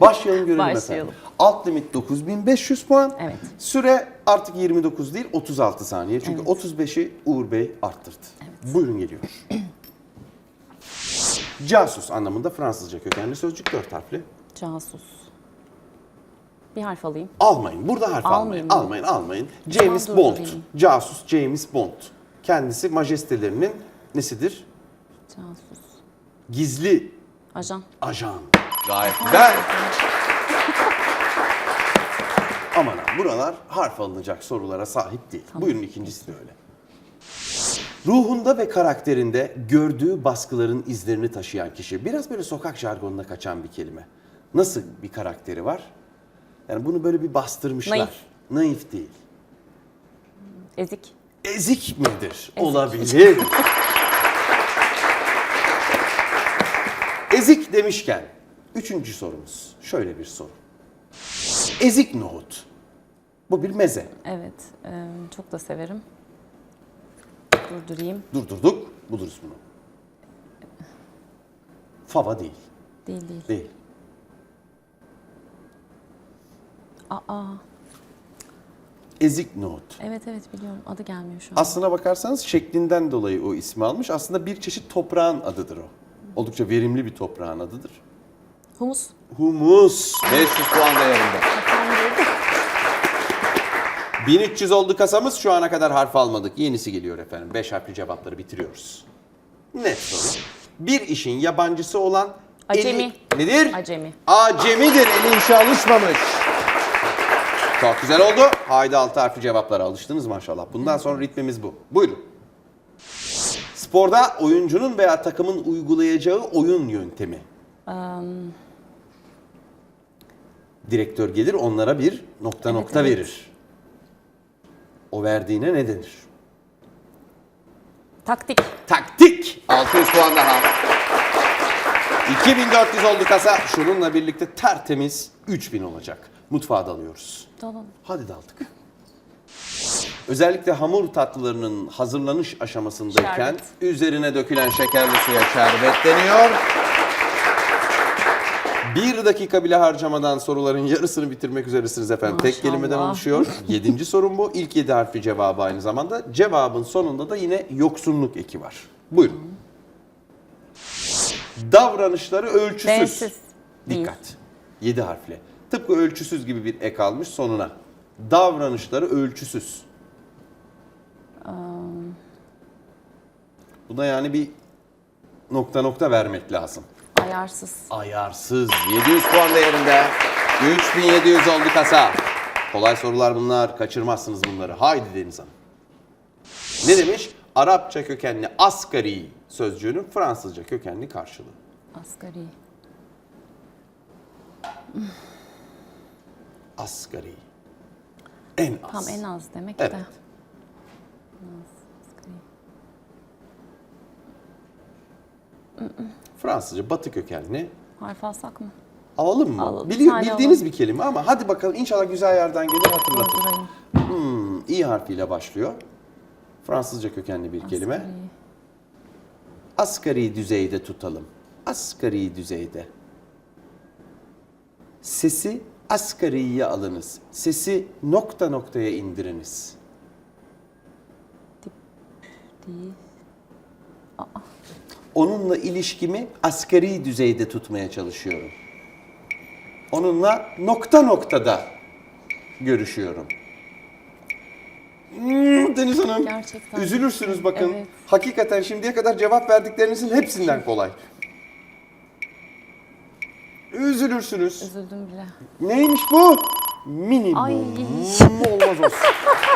Başlayalım görelim Başlayalım. efendim. Alt limit 9500 puan. Evet. Süre artık 29 değil 36 saniye. Çünkü Evet. 35'i Uğur Bey arttırdı. Buyurun geliyor. Casus anlamında Fransızca kökenli sözcük 4 harfli. Casus. Bir harf alayım. Almayın. Burada harf almayın. Almayayım mı? Almayın, almayın. James Dur, Bond. Casus James Bond. Kendisi majestelerinin nesidir? Casus. Gizli Ajan. ajan. Gayet güzel. Aman ha, buralar harf alınacak sorulara sahip değil. Buyurun ikincisi de öyle. Ruhunda ve karakterinde gördüğü baskıların izlerini taşıyan kişi. Biraz böyle sokak jargonuna kaçan bir kelime. Nasıl bir karakteri var? Yani bunu böyle bir bastırmışlar. Naif. Naif değil. Ezik. Ezik midir? Olabilir. Ezik demişken üçüncü sorumuz şöyle bir soru. Ezik nohut. Bu bir meze. Evet. e, çok da severim. Durdurayım. Durdurduk, buluruz bunu. Fava değil, Değil değil. değil. Aa. Ezik nohut. Evet evet biliyorum. Adı gelmiyor şu an. Aslına bakarsanız şeklinden dolayı o ismi almış. Aslında bir çeşit toprağın adıdır o. Oldukça verimli bir toprağın adıdır. Humus. Humus. 500 puan değerinde. 1300 oldu kasamız. Şu ana kadar harf almadık. Yenisi geliyor efendim. 5 harfli cevapları bitiriyoruz. Net soru. Bir işin yabancısı olan Acemi. Eli... Nedir? Acemi. Acemidir. Eli işe alışmamış. Çok güzel oldu. Haydi altı harfli cevaplara alıştınız maşallah. Bundan sonra ritmimiz bu. Buyurun. Sporda oyuncunun veya takımın uygulayacağı oyun yöntemi. Am, Direktör gelir onlara bir nokta Evet, nokta evet. verir. O verdiğine ne denir? taktik. Taktik. 600 puan daha. 2400 oldu kasa. Şununla birlikte tertemiz 3000 olacak. Mutfağa dalıyoruz. Dalalım. Hadi daldık. Özellikle hamur tatlılarının hazırlanış aşamasındayken Şerbet. üzerine dökülen şekerli suya şerbet deniyor. Bir dakika bile harcamadan soruların yarısını bitirmek üzeresiniz efendim. Tek Maşallah. kelimeden oluşuyor. Yedinci sorun bu. İlk yedi harfli cevabı aynı zamanda. Cevabın sonunda da yine yoksunluk eki var. Buyurun. Davranışları ölçüsüz. Bensiz. Değil. Dikkat. 7 harfli. Tıpkı ölçüsüz gibi bir ek almış sonuna. Davranışları ölçüsüz. Buna yani bir nokta nokta vermek lazım. Ayarsız. Ayarsız. 700 puan değerinde. 3700 oldu kasa. Kolay sorular bunlar. Kaçırmazsınız bunları. Haydi Deniz Hanım. Ne demiş? Arapça kökenli asgari sözcüğünün Fransızca kökenli karşılığı. Asgari. Asgari. En az. Tam en az demek Evet. de. Asgari. Fransızca batı kökenli. Harf alsak mı? Alalım mı? Alalım. Bir tane bildiğiniz bir kelime ama hadi bakalım inşallah güzel yerden gelir. Durdurayım. Hmm, İ harfiyle başlıyor. Fransızca kökenli bir kelime. Asgari. Asgari düzeyde tutalım. Asgari düzeyde. Sesi asgariye alınız. Sesi nokta noktaya indiriniz. Değil. Onunla ilişkimi asgari düzeyde tutmaya çalışıyorum. Onunla nokta noktada görüşüyorum. Hmm, Deniz Hanım, Gerçekten. üzülürsünüz bakın. Evet. Hakikaten şimdiye kadar cevap verdiklerinizin hepsinden kolay. Üzülürsünüz. Üzüldüm bile. Neymiş bu? Minimum Ay. olmaz olsun.